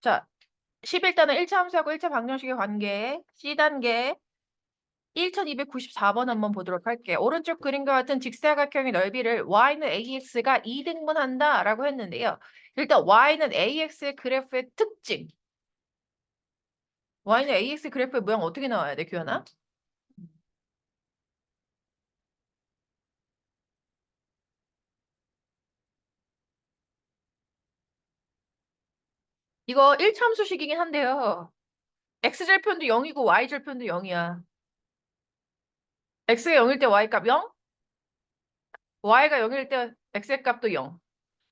자, 11단은 1차 함수하고 1차 방정식의 관계, C단계 1294번 한번 보도록 할게요. 오른쪽 그림과 같은 직사각형의 넓이를 y는 ax가 2등분한다 라고 했는데요. 일단 y는 ax의 그래프의 특징. y는 ax 그래프의 모양 어떻게 나와야 돼, 규현아? 이거 1참수식이긴 한데요. x절편도 0이고 y절편도 0이야. x가 0일 때 y값 0, y가 0일 때 x의 값도 0.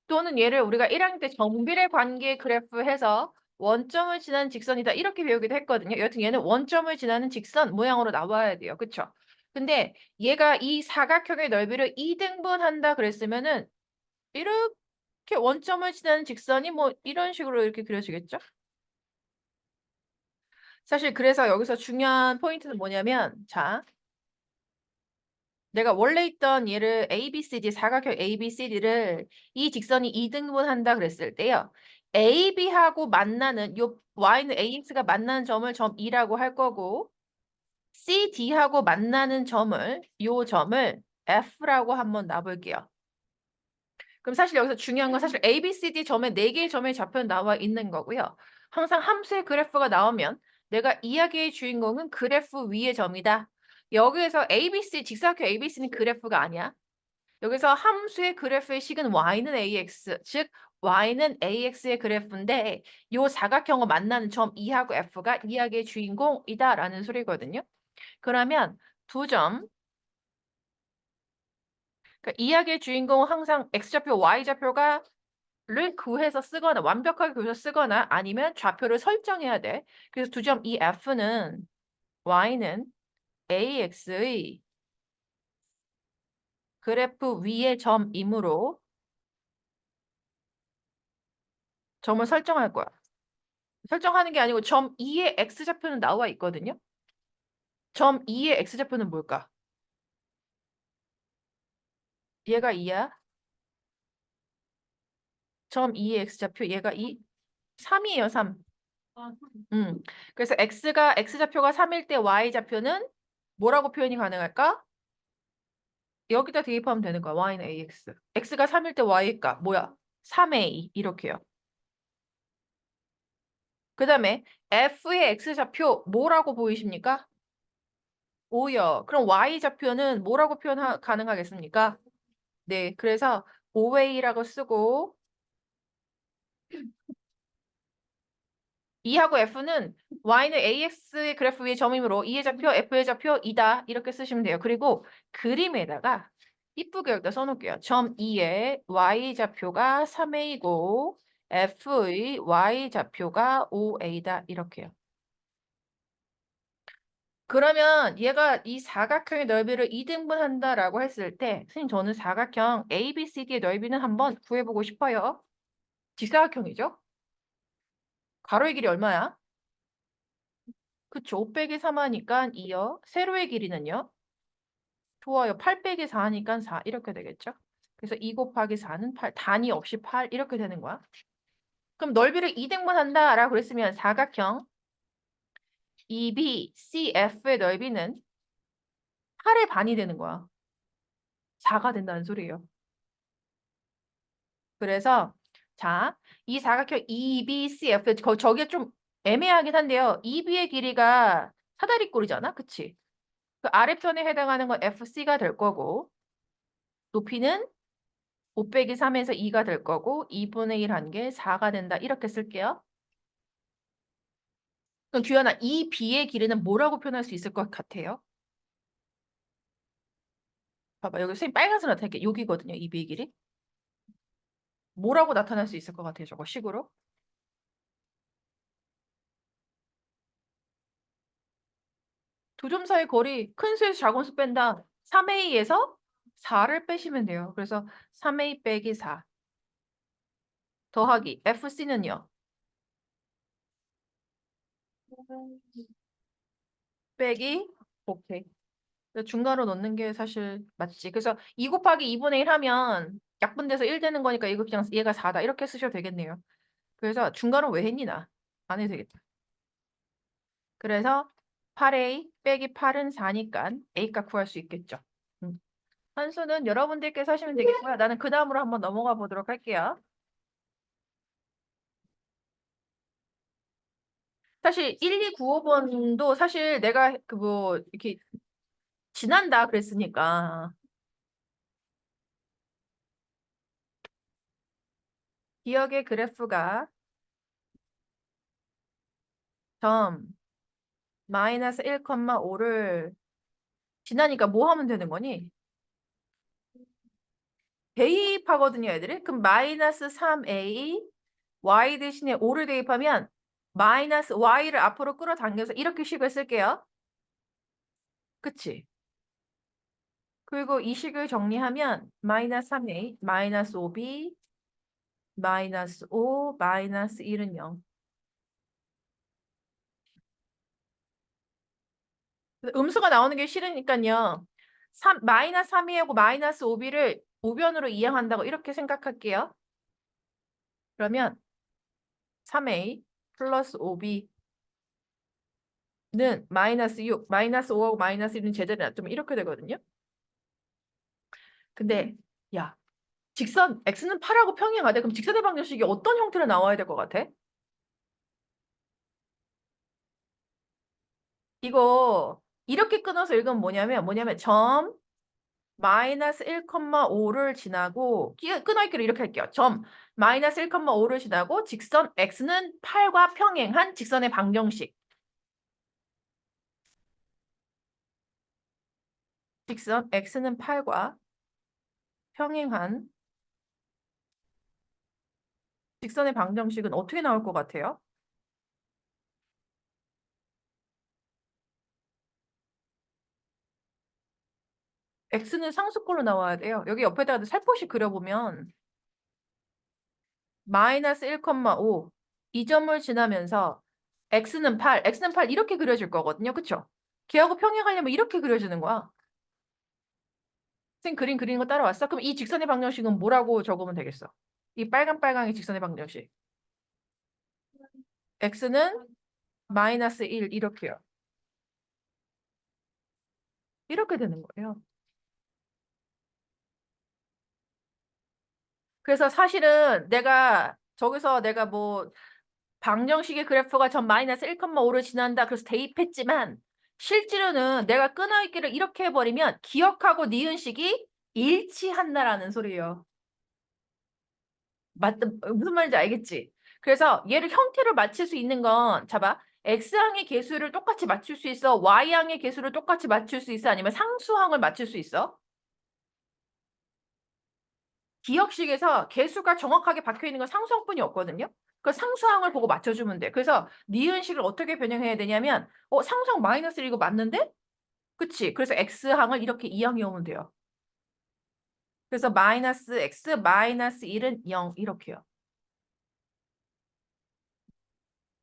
또는 얘를 우리가 1학년 때 정비례 관계 그래프 해서 원점을 지나는 직선이다 이렇게 배우기도 했거든요. 여튼 얘는 원점을 지나는 직선 모양으로 나와야 돼요. 그쵸? 근데 얘가 이 사각형의 넓이를 2등분한다 그랬으면은 이렇게 원점을 지나는 직선이 뭐 이런 식으로 이렇게 그려지겠죠? 사실 그래서 여기서 중요한 포인트는 뭐냐면 자 내가 원래 있던 얘를 ABCD 사각형 ABCD를 이 직선이 2등분한다 그랬을 때요. AB하고 만나는 요 Y는 AX가 만나는 점을 점 2라고 할 거고 CD하고 만나는 점을 요 점을 F라고 한번 놔볼게요. 그럼 사실 여기서 중요한 건 사실 ABCD 점에 4개의 점의 좌표는 나와 있는 거고요. 항상 함수의 그래프가 나오면 내가 이야기의 주인공은 그래프 위의 점이다. 여기에서 ABC, 직사각형 ABC는 그래프가 아니야. 여기서 함수의 그래프의 식은 y는 ax, 즉 y는 ax의 그래프인데 요 사각형을 만나는 점 2하고 f가 이야기의 주인공이다라는 소리거든요. 그러면 두 점, 그러니까 이야기의 주인공은 항상 x좌표, y좌표가 를 구해서 쓰거나 완벽하게 구해서 쓰거나 아니면 좌표를 설정해야 돼. 그래서 두 점 이 f는 y는 ax의 그래프 위의 점이므로 점을 설정할 거야. 설정하는 게 아니고 점 2의 x좌표는 나와 있거든요. 점 2의 x좌표는 뭘까? 얘가 2야. 점 2의 x좌표 얘가 2. 3이에요, 3. 음. 그래서 x가 x좌표가 3일 때 y좌표는 뭐라고 표현이 가능할까? 여기다 대입하면 되는 거야. y는 ax. x가 3일 때값 뭐야? 3a 이렇게요. 그 다음에 f의 x좌표 뭐라고 보이십니까? 5요. 그럼 y좌표는 뭐라고 표현 가능하겠습니까? 네, 그래서 5a라고 쓰고 2하고 f는 y는 ax의 그래프 위의 점이므로 2의 좌표, f의 좌표 2다 이렇게 쓰시면 돼요. 그리고 그림에다가 이쁘게 여기다 써놓을게요. 점 2의 y좌표가 3a고 f의 y좌표가 5a다 이렇게요. 그러면 얘가 이 사각형의 넓이를 2등분한다라고 했을 때 선생님 저는 사각형 ABCD의 넓이는 한번 구해보고 싶어요. 직사각형이죠? 가로의 길이 얼마야? 그쵸. 5 빼기 3 하니까 2요. 세로의 길이는요? 좋아요. 8 빼기 4 하니까 4 이렇게 되겠죠? 그래서 2 곱하기 4는 8. 단위 없이 8 이렇게 되는 거야. 그럼 넓이를 2등분한다 라고 그랬으면 사각형 EBCF의 넓이는 8의 반이 되는 거야. 4가 된다는 소리예요. 그래서 자, 이 사각형 EBCF 저, 저게 좀 애매하긴 한데요. EB의 길이가 사다리꼴이잖아. 그치? 그 아래편에 해당하는 건 FC가 될 거고 높이는 5 빼기 3에서 2가 될 거고 2분의 1 한 게 4가 된다. 이렇게 쓸게요. 그럼 규현아, 이 B의 길이는 뭐라고 표현할 수 있을 것 같아요? 봐봐, 여기 선생님 빨간색 나타낼게. 여기거든요, 이 B의 길이. 뭐라고 나타날 수 있을 것 같아요, 저거 식으로? 두 점 사이 거리 큰 수에서 작은 수 뺀다. 3A에서 4를 빼시면 돼요. 그래서 3A 빼기 4 더하기 FC는요. 빼기 오케이. 중괄호 넣는 게 사실 맞지. 그래서 2 곱하기 2분의 1 하면 약분돼서 1 되는 거니까 이거 그냥 얘가 4다 이렇게 쓰셔도 되겠네요. 그래서 중간은 왜 했니 나? 안 해도 되겠다. 그래서 8a 빼기 8은 4니까 a값 구할 수 있겠죠. 음. 한수는 여러분들께서 하시면 되겠고요. 나는 그 다음으로 한번 넘어가 보도록 할게요. 사실 1, 2, 9, 5번도 사실 내가 그 뭐 이렇게 지난다 그랬으니까 기억의 그래프가 점 마이너스 1,5를 지나니까 뭐 하면 되는 거니? 대입하거든요, 애들이. 그럼 마이너스 3a y 대신에 5를 대입하면 마이너스 y를 앞으로 끌어당겨서 이렇게 식을 쓸게요. 그치? 그리고 이 식을 정리하면 마이너스 3a, 마이너스 5b, 마이너스 5, 마이너스 1은 0. 음수가 나오는 게 싫으니까요. 3, 마이너스 3이하고 마이너스 5b를 우변으로 이항한다고 이렇게 생각할게요. 그러면 3a 플러스 5b는 마이너스 6, 마이너스 5하고 마이너스 1은 제자리 놔두면 이렇게 되거든요. 근데 야 직선 x는 8하고 평행하대. 그럼 직선의 방정식이 어떤 형태로 나와야 될 것 같아? 이거 이렇게 끊어서 읽으면 뭐냐면 뭐냐면 점 마이너스 1,5를 지나고 끼- 끊어읽기로 이렇게 할게요. 점 마이너스 1,5를 지나고 직선 x는 8과 평행한 직선의 방정식. 직선 x는 8과 평행한 직선의 방정식은 어떻게 나올 것 같아요? X는 상수꼴로 나와야 돼요. 여기 옆에다가 살포시 그려보면 마이너스 1,5 이 점을 지나면서 x는 8, x는 8 이렇게 그려질 거거든요. 그쵸? 걔하고 평행하려면 이렇게 그려지는 거야. 생 그림 그리는 거 따라왔어? 그럼 이 직선의 방정식은 뭐라고 적으면 되겠어? 이 빨간 빨강의 직선의 방정식. x는 마이너스 1 이렇게요. 이렇게 되는 거예요. 그래서 사실은 내가 저기서 내가 뭐 방정식의 그래프가 전 마이너스 1,5를 지난다. 그래서 대입했지만 실제로는 내가 끊어있기를 이렇게 해버리면 기억하고 니은식이 일치한다라는 소리예요. 맞, 무슨 말인지 알겠지? 그래서 얘를 형태를 맞출 수 있는 건 잡아. x항의 개수를 똑같이 맞출 수 있어? y항의 개수를 똑같이 맞출 수 있어? 아니면 상수항을 맞출 수 있어? 기억식에서 개수가 정확하게 박혀 있는 건 상수항뿐이 없거든요. 그 상수항을 보고 맞춰주면 돼. 그래서 니은식을 어떻게 변형해야 되냐면 어 상수항 마이너스 1 이거 맞는데? 그치? 그래서 x항을 이렇게 이항해 오면 돼요. 그래서 마이너스 x 마이너스 1은 0 이렇게요.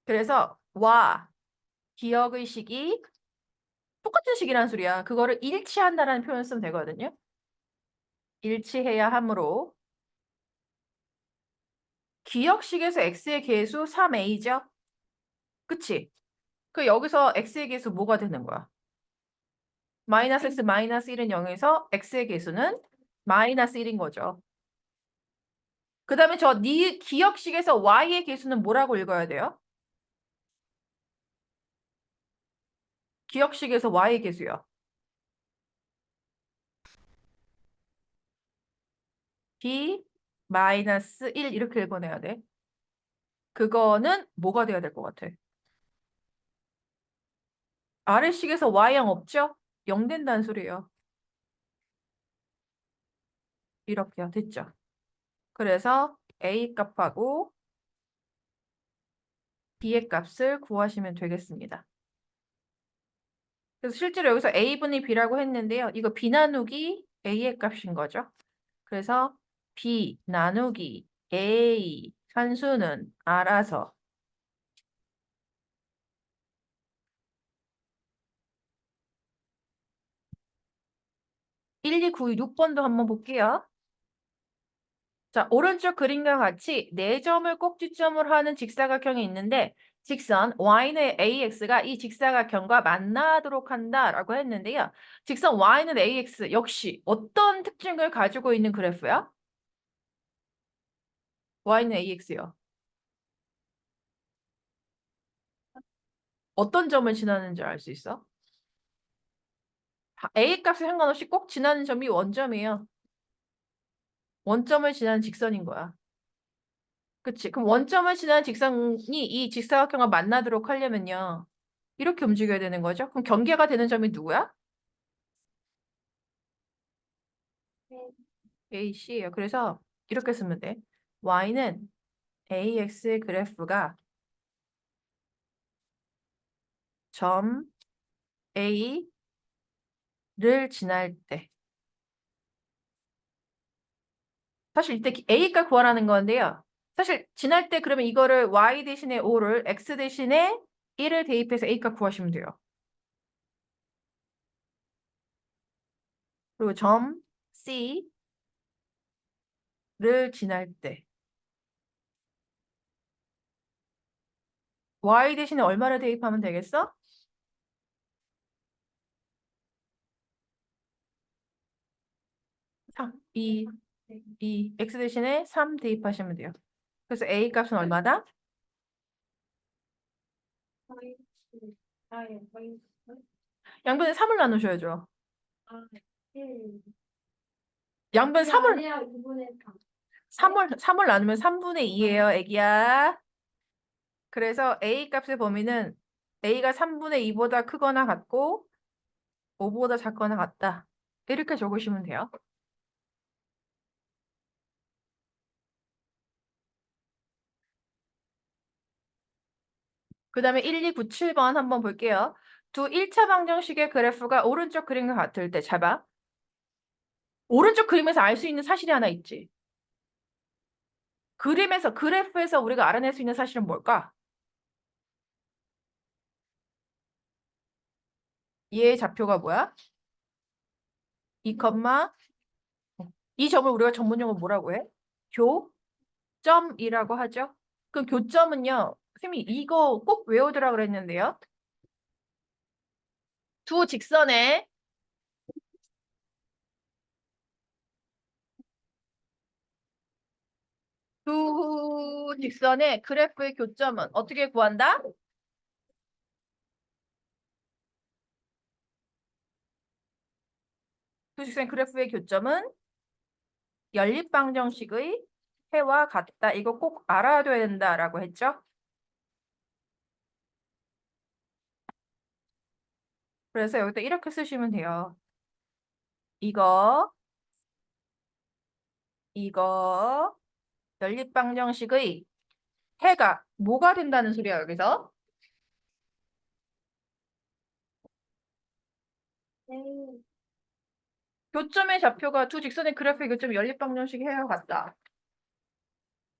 그래서 와 기억의 식이 똑같은 식이라는 소리야. 그거를 일치한다라는 표현 쓰면 되거든요. 일치해야 하므로 기억식에서 x의 개수 3a죠? 그치? 그 여기서 x의 개수 뭐가 되는 거야? 마이너스 x 마이너스 1은 0에서 x의 개수는 마이너스 1인 거죠. 그 다음에 저 니 기억식에서 y의 개수는 뭐라고 읽어야 돼요? 기억식에서 y의 개수요. b 마이너스 1 이렇게 읽어내야 돼. 그거는 뭐가 돼야 될 것 같아? 아래식에서 y양 없죠? 0 된다는 소리예요. 이렇게요. 됐죠? 그래서 a 값하고 b의 값을 구하시면 되겠습니다. 그래서 실제로 여기서 a분의 b라고 했는데요. 이거 b 나누기 a의 값인 거죠. 그래서 b 나누기 a 산수는 알아서 1, 2, 9, 6번도 한번 볼게요. 자, 오른쪽 그림과 같이 네 점을 꼭지점으로 하는 직사각형이 있는데 직선 y는 ax가 이 직사각형과 만나도록 한다라고 했는데요. 직선 y는 ax 역시 어떤 특징을 가지고 있는 그래프야? Y는 ax요. 어떤 점을 지나는지 알 수 있어? 다- a 값에 상관없이 꼭 지나는 점이 원점이에요. 원점을 지나는 직선인 거야. 그치? 그럼 원점을 지나는 직선이 이 직사각형과 만나도록 하려면요. 이렇게 움직여야 되는 거죠. 그럼 경계가 되는 점이 누구야? AC예요. 그래서 이렇게 쓰면 돼. Y는 AX의 그래프가 점 A를 지날 때 사실 이때 A가 구하라는 건데요. 사실 지날 때 그러면 이거를 Y 대신에 5를 X 대신에 1을 대입해서 A값 구하시면 돼요. 그리고 점 C를 지날 때 Y 대신에 얼마를 대입하면 되겠어? 3, 2, 2, X 대신에 3 대입하시면 돼요. 그래서 A 값은 얼마다? 양변에 3을 나누셔야죠. 양변 3을 아니야, 이번에 3을 3을 나누면 3분의 2예요, 애기야. 그래서 A 값의 범위는 A가 3분의 2보다 크거나 같고 5보다 작거나 같다. 이렇게 적으시면 돼요. 그 다음에 1, 2, 9, 7번 한번 볼게요. 두 1차 방정식의 그래프가 오른쪽 그림과 같을 때 잡아. 오른쪽 그림에서 알 수 있는 사실이 하나 있지. 그림에서 그래프에서 우리가 알아낼 수 있는 사실은 뭘까? 얘의 좌표가 뭐야? 2, 이 점을 우리가 전문용어로 뭐라고 해? 교점이라고 하죠. 그럼 교점은요. 선생님이 이거 꼭 외우더라 그랬는데요. 두 직선의 두 직선의 그래프의 교점은 어떻게 구한다? 두 직선의 그래프의 교점은 연립방정식의 해와 같다. 이거 꼭 알아둬야 된다라고 했죠. 그래서 여기다 이렇게 쓰시면 돼요. 이거, 이거, 연립방정식의 해가 뭐가 된다는 소리야, 여기서? 교점의 좌표가 두 직선의 그래프의 교점이 연립방정식의 해와 같다.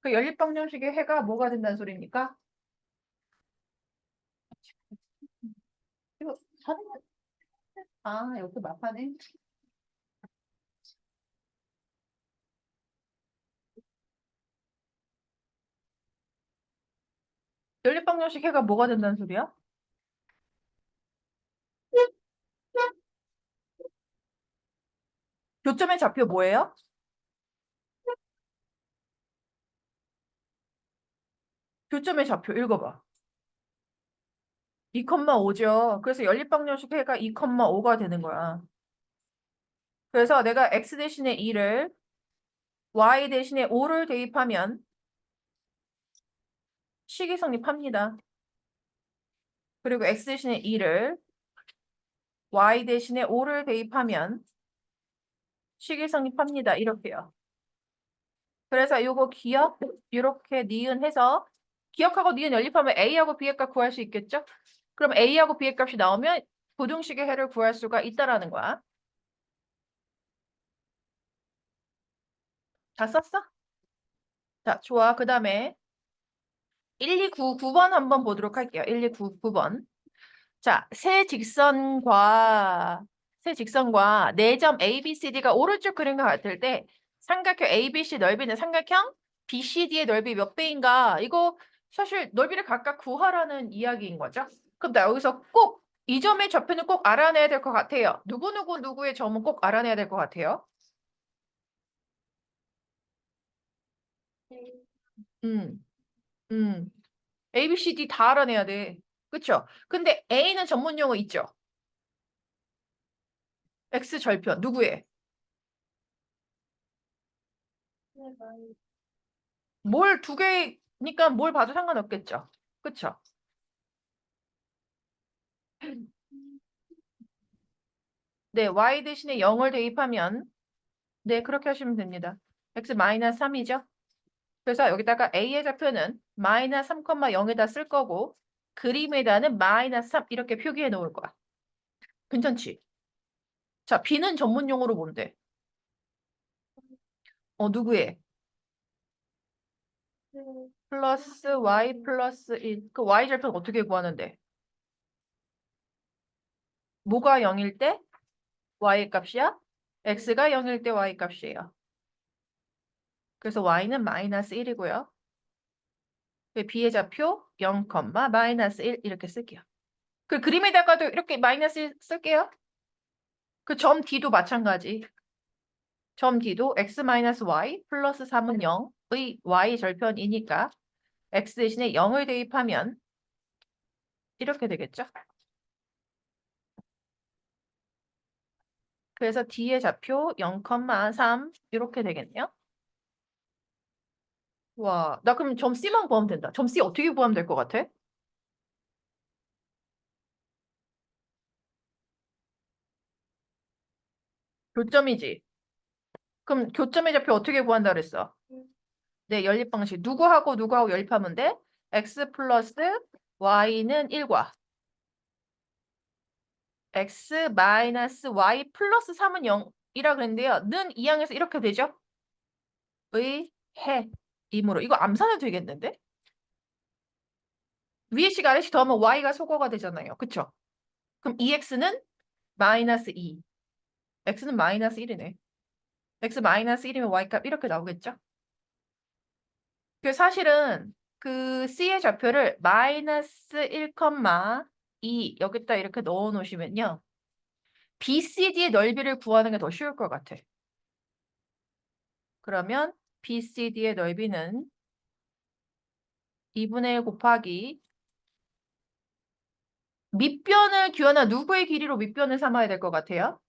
그 연립방정식의 해가 뭐가 된다는 소리입니까? 이거 사는 아, 여기 마파네. 연립방정식 해가 뭐가 된다는 소리야? 교점의 좌표 뭐예요? 교점의 좌표 읽어봐. 2,5죠. 그래서 연립방정식 해가 2,5가 되는 거야. 그래서 내가 x 대신에 2를 y 대신에 5를 대입하면 식이 성립합니다. 그리고 x 대신에 2를 y 대신에 5를 대입하면 식이 성립합니다. 이렇게요. 그래서 요거 기억 이렇게 니은해서 기억하고 니은 연립하면 a하고 b의 값 구할 수 있겠죠? 그럼 a하고 b의 값이 나오면 부등식의 해를 구할 수가 있다라는 거야. 다 썼어? 자, 좋아. 그 다음에 1, 2, 9, 9번 한번 보도록 할게요. 1, 2, 9, 9번. 자, 세 직선과 세 직선과 네점 A, B, C, D가 오른쪽 그림과 같을 때 삼각형 ABC 넓이는 삼각형 BCD의 넓이 몇 배인가? 이거 사실 넓이를 각각 구하라는 이야기인 거죠. 그럼 나 여기서 꼭 이 점의 좌표는 꼭 알아내야 될 것 같아요. 누구누구 누구의 점은 꼭 알아내야 될 것 같아요. 음, 음. A, B, C, D 다 알아내야 돼. 그쵸? 근데 A는 전문 용어 있죠? X 절편 누구의? 뭘 두 개니까 뭘 봐도 상관없겠죠. 그쵸? 네, y 대신에 0을 대입하면 네, 그렇게 하시면 됩니다. x 마이너스 3이죠. 그래서 여기다가 a의 좌표는 마이너스 3,0에다 쓸 거고 그림에다는 마이너스 3 이렇게 표기해 놓을 거야. 괜찮지? 자, b는 전문 용어로 뭔데? 어, 누구의? 플러스 y 플러스 1. 그 y 절편 어떻게 구하는데? 뭐가 0일 때? y 값이야? x가 0일 때 y 값이에요. 그래서 y는 마이너스 1이고요. b의 좌표 0, 마이너스 1 이렇게 쓸게요. 그 그림에다가도 이렇게 마이너스 1 쓸게요. 그 점 d도 마찬가지. 점 d도 x 마이너스 y 플러스 3은 0의 y 절편이니까 x 대신에 0을 대입하면 이렇게 되겠죠. 그래서 D의 좌표 0,3 이렇게 되겠네요. 와, 나 그럼 점 C만 구하면 된다. 점 C 어떻게 구하면 될 것 같아? 교점이지. 그럼 교점의 좌표 어떻게 구한다 그랬어? 네, 연립 방식. 누구하고 누구하고 연립하면 돼? x 플러스 y는 1과 x 마이너스 y 플러스 3은 0이라 그랬는데요. 는 2항에서 이렇게 되죠? 의, 해, 임으로. 이거 암산해도 되겠는데? 위에 식 아래 식 더하면 y가 소거가 되잖아요. 그쵸? 그럼 2x는 마이너스 2. X는 마이너스 1이네. x 마이너스 1이면 y값 이렇게 나오겠죠? 그 사실은 그 c의 좌표를 마이너스 1, 2 여기다 이렇게 넣어 놓으시면요. BCD의 넓이를 구하는 게 더 쉬울 것 같아. 그러면 BCD의 넓이는 2분의 1 곱하기 밑변을 규하나 누구의 길이로 밑변을 삼아야 될 것 같아요?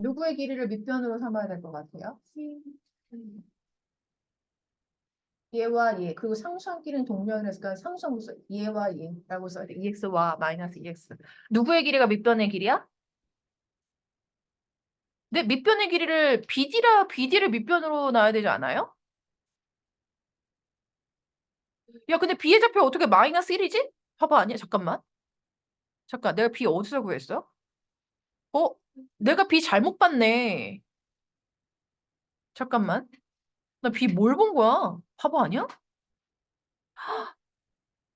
누구의 길이를 밑변으로 삼아야 될 것 같아요? 얘와 얘 그리고 상수함끼리는 동면이니까 상수함 얘와 얘라고 써야 돼. EX와 마이너스 EX. 누구의 길이가 밑변의 길이야? 근데 밑변의 길이를 BD라 BD를 밑변으로 놔야 되지 않아요? 야 근데 B의 좌표 어떻게 마이너스 1이지? 봐봐 아니야 잠깐만. 잠깐 내가 B 어디서 구했어? 어? 내가 B 잘못 봤네. 잠깐만. 나 B 뭘 본 거야? 바보 아니야?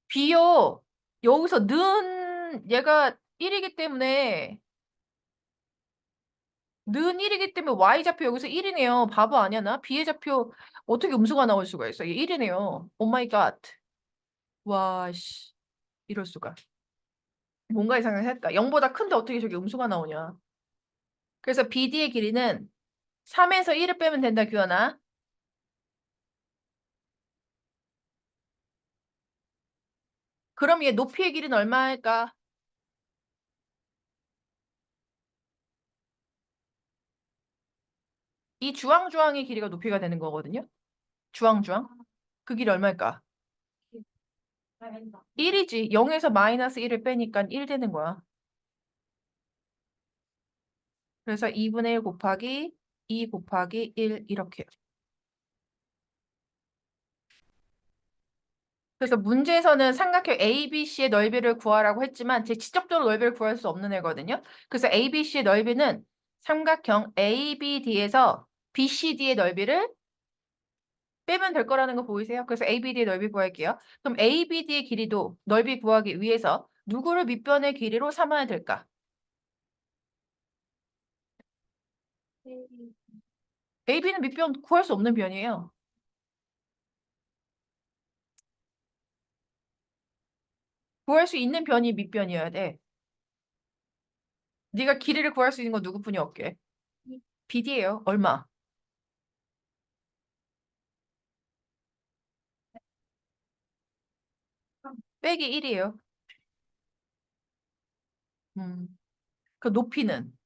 B요. 여기서 는 얘가 1이기 때문에 는 1이기 때문에 Y 좌표 여기서 1이네요. 바보 아니야 나? B의 좌표 어떻게 음수가 나올 수가 있어? 얘 1이네요. 오 마이 갓. 와 씨. 이럴 수가. 뭔가 이상하게 했다. 0보다 큰데 어떻게 저기 음수가 나오냐. 그래서 BD의 길이는 3에서 1을 빼면 된다, 규현아. 그럼 얘 높이의 길이는 얼마일까? 이 주황주황의 길이가 높이가 되는 거거든요. 주황주황. 그 길이 얼마일까? 1이지. 0에서 마이너스 1을 빼니까 1 되는 거야. 그래서 2분의 1 곱하기 2 곱하기 1 이렇게요. 그래서 문제에서는 삼각형 ABC의 넓이를 구하라고 했지만 제 직접적으로 넓이를 구할 수 없는 애거든요. 그래서 ABC의 넓이는 삼각형 ABD에서 BCD의 넓이를 빼면 될 거라는 거 보이세요? 그래서 ABD의 넓이 구할게요. 그럼 ABD의 길이도 넓이 구하기 위해서 누구를 밑변의 길이로 삼아야 될까? AB는 밑변 구할 수 없는 변이에요. 구할 수 있는 변이 밑변이어야 돼. 네가 길이를 구할 수 있는 건 누구뿐이 없게. BD예요. 얼마? 빼기 1이에요. 음. 그 높이는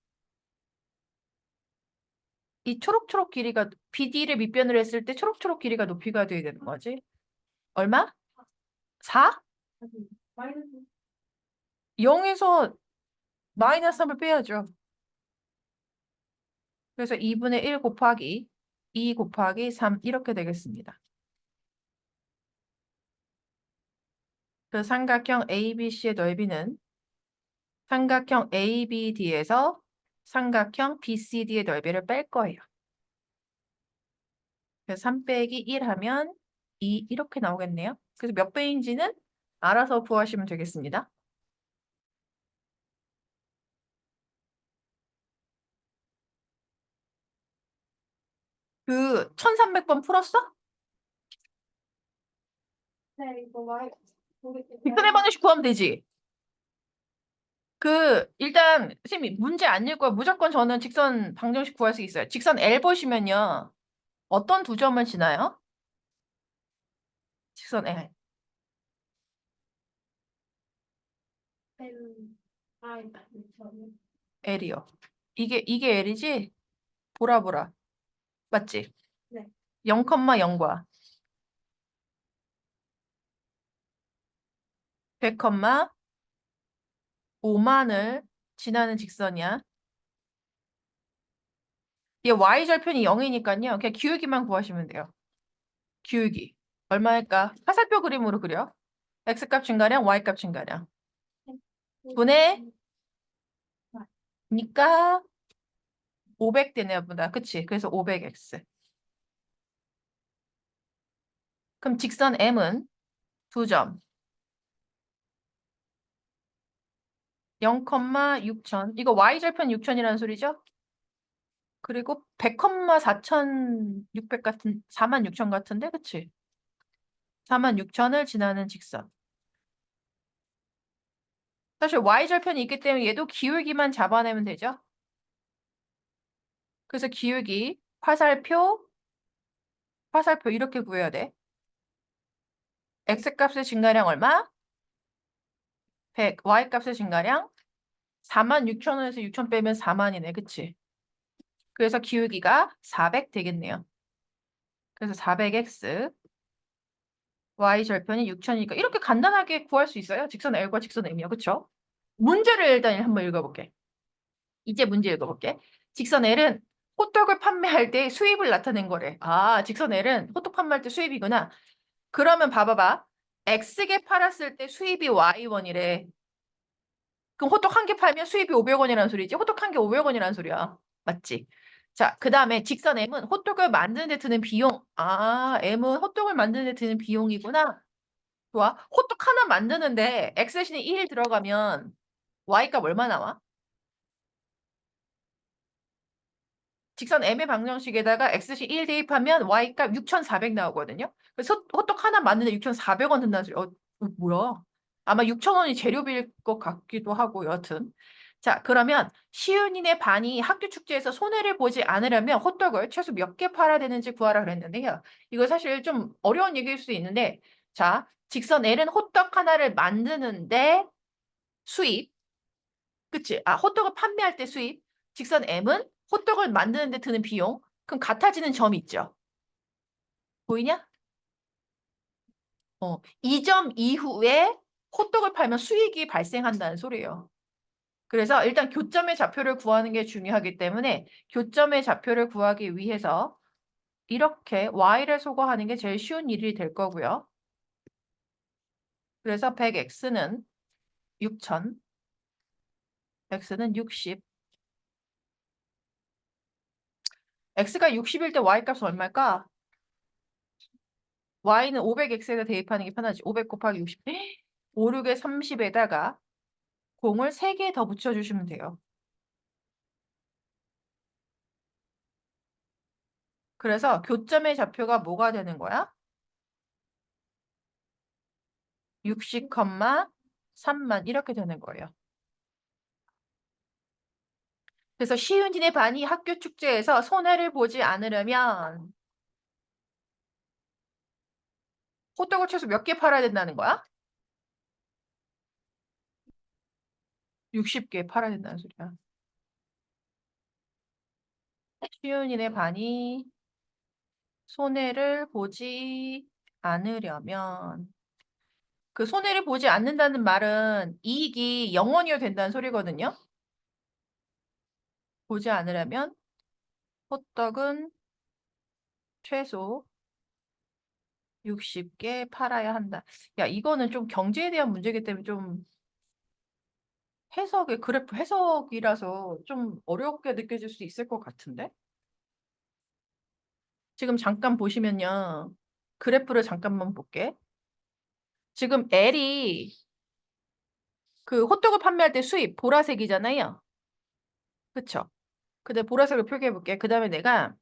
이 초록초록 길이가 BD를 밑변으로 했을 때 초록초록 길이가 높이가 돼야 되는 거지. 얼마? 4? 0에서 마이너스 3을 빼야죠. 그래서 2분의 1 곱하기 2 곱하기 3 이렇게 되겠습니다. 그 삼각형 ABC의 넓이는 삼각형 ABD에서 삼각형 BCD의 넓이를 뺄 거예요. 그래서 3 빼기 1 하면 2 이렇게 나오겠네요. 그래서 몇 배인지는 알아서 구하시면 되겠습니다. 그 1300번 풀었어? 네, 이거 말 직선의 방정식 구하면 되지. 그 일단 선생님이 문제 안 읽고요. 무조건 저는 직선 방정식 구할 수 있어요. 직선 L 보시면요. 어떤 두 점을 지나요? 직선 L. L이요. 이게 이게 L이지? 보라 보라. 맞지? 네. 0,0과 100, 5만을 지나는 직선이야. 얘 y절편이 0이니까요. 그냥 기울기만 구하시면 돼요. 기울기. 얼마일까? 화살표 그림으로 그려. x값 증가량, y값 증가량. 분의 니까 500 되네요, 보다. 그치? 그래서 500x. 그럼 직선 m은 두 점. 0,6천. 이거 y절편 6천이라는 소리죠? 그리고 100,4,600 같은 46,000 같은데, 그치? 46,000을 지나는 직선. 사실 y절편이 있기 때문에 얘도 기울기만 잡아내면 되죠? 그래서 기울기, 화살표, 화살표 이렇게 구해야 돼. x값의 증가량 얼마? 100, y값의 증가량 46,000원에서 6,000 빼면 4만이네, 그치? 그래서 기울기가 400 되겠네요. 그래서 400x y 절편이 6,000이니까 이렇게 간단하게 구할 수 있어요. 직선 L과 직선 M이요. 그쵸? 문제를 일단 한번 읽어볼게. 이제 문제 읽어볼게. 직선 L은 호떡을 판매할 때 수입을 나타낸 거래. 아, 직선 L은 호떡 판매할 때 수입이구나. 그러면 봐봐봐. X개 팔았을 때 수입이 Y1이래. 그럼 호떡 한 개 팔면 수입이 500원이라는 소리지. 호떡 한 개 500원이라는 소리야. 맞지? 자, 그 다음에 직선 M은 호떡을 만드는 데 드는 비용. 아, M은 호떡을 만드는 데 드는 비용이구나. 좋아. 호떡 하나 만드는데 X 대신에 1 들어가면 Y값 얼마 나와? 직선 M의 방정식에다가 X 대신 1 대입하면 Y값 6,400 나오거든요. 그래서 호떡 하나 만드는데 6,400원 든다는 소리. 어, 어, 뭐야? 아마 6,000원이 재료비일 것 같기도 하고 여튼. 자, 그러면 시윤이네 반이 학교 축제에서 손해를 보지 않으려면 호떡을 최소 몇 개 팔아야 되는지 구하라 그랬는데요. 이거 사실 좀 어려운 얘기일 수도 있는데 자, 직선 L은 호떡 하나를 만드는데 수입 그치? 아, 호떡을 판매할 때 수입 직선 M은 호떡을 만드는 데 드는 비용 그럼 같아지는 점이 있죠. 보이냐? 어, 이 점 이후에 호떡을 팔면 수익이 발생한다는 소리예요. 그래서 일단 교점의 좌표를 구하는 게 중요하기 때문에 교점의 좌표를 구하기 위해서 이렇게 y를 소거하는 게 제일 쉬운 일이 될 거고요. 그래서 100x는 6000, x는 60. X가 60일 때 y값은 얼마일까? y는 500x에다 대입하는 게 편하지. 500 곱하기 60. 5, 6에 30에다가 공을 3개 더 붙여주시면 돼요. 그래서 교점의 좌표가 뭐가 되는 거야? 60, 3만 이렇게 되는 거예요. 그래서 시윤진의 반이 학교 축제에서 손해를 보지 않으려면 호떡을 최소 몇 개 팔아야 된다는 거야? 60개 팔아야 된다는 소리야. 시윤이네 반이 손해를 보지 않으려면 그 손해를 보지 않는다는 말은 이익이 영원이어야 된다는 소리거든요. 보지 않으려면 호떡은 최소 60개 팔아야 한다. 야, 이거는 좀 경제에 대한 문제이기 때문에 좀 해석의 그래프 해석이라서 좀 어렵게 느껴질 수 있을 것 같은데? 지금 잠깐 보시면요. 그래프를 잠깐만 볼게. 지금 L이 그 호떡을 판매할 때 수입 보라색이잖아요. 그쵸? 근데 보라색을 표기해 볼게. 그 다음에 내가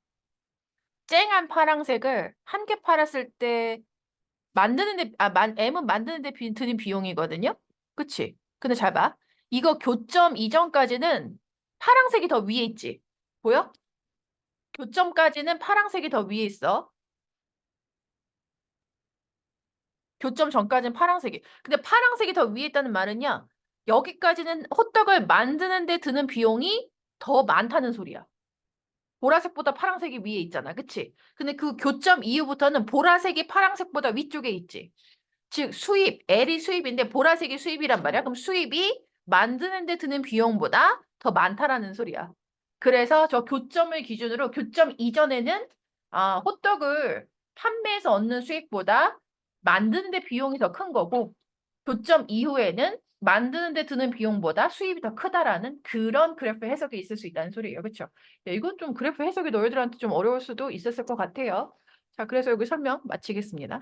쨍한 파랑색을 한 개 팔았을 때 만드는데 아 만, M은 만드는데 비, 드는 비용이거든요. 그치? 근데 잘 봐. 이거 교점 이전까지는 파랑색이 더 위에 있지. 보여? 교점까지는 파랑색이 더 위에 있어. 교점 전까지는 파랑색이. 근데 파랑색이 더 위에 있다는 말은요. 여기까지는 호떡을 만드는데 드는 비용이 더 많다는 소리야. 보라색보다 파랑색이 위에 있잖아. 그치? 근데 그 교점 이후부터는 보라색이 파랑색보다 위쪽에 있지. 즉 수입, L이 수입인데 보라색이 수입이란 말이야. 그럼 수입이 만드는 데 드는 비용보다 더 많다라는 소리야. 그래서 저 교점을 기준으로 교점 이전에는 아, 호떡을 판매해서 얻는 수익보다 만드는 데 비용이 더 큰 거고 교점 이후에는 만드는 데 드는 비용보다 수입이 더 크다라는 그런 그래프 해석이 있을 수 있다는 소리예요. 그렇죠? 이건 좀 그래프 해석이 너희들한테 좀 어려울 수도 있었을 것 같아요. 자, 그래서 여기 설명 마치겠습니다.